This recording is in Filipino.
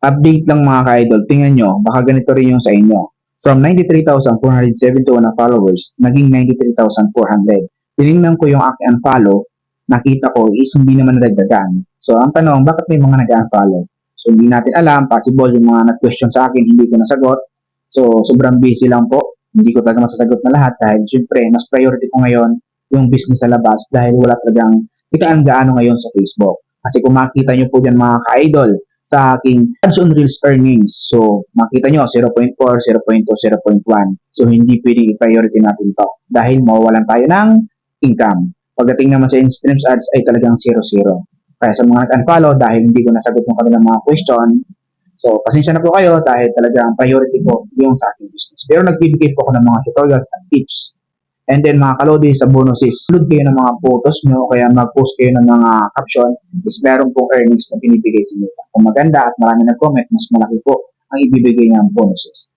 Update lang mga ka-idol, tingnan nyo, baka ganito rin yung sa inyo. From 93,471 na followers, naging 93,400. Tinignan ko yung aking unfollow, nakita ko is hindi naman nadagdagan. So, ang tanong, bakit may mga nag-unfollow? So, hindi natin alam, possible yung mga nag-question sa akin, hindi ko nasagot. So, sobrang busy lang po. Hindi ko talaga masasagot na lahat dahil syempre, mas priority ko ngayon yung business sa labas dahil wala talagang tikaan gaano ngayon sa Facebook. Kasi kung makita nyo po dyan mga ka-idol, sa aking ads on Reels earnings. So, makita nyo, 0.4, 0.2, 0.1. So, hindi pwedeng i-priority natin to dahil mawawalan tayo ng income. Pagdating naman sa in-streams ads ay talagang 0-0. Kaya sa mga nag-unfollow dahil hindi ko nasagot yung kanilang mga question, so, pasensya na po kayo dahil talagang priority ko yung sa aking business. Pero nagbibigay po ako ng mga tutorials at tips And then mga kalodi sa bonuses, load kayo ng mga photos nyo, kaya mag-post kayo ng mga caption, is meron pong earnings na binibigay sa inyo. Kung maganda at marami nag-comment, mas malaki po ang ibibigay niyang bonuses.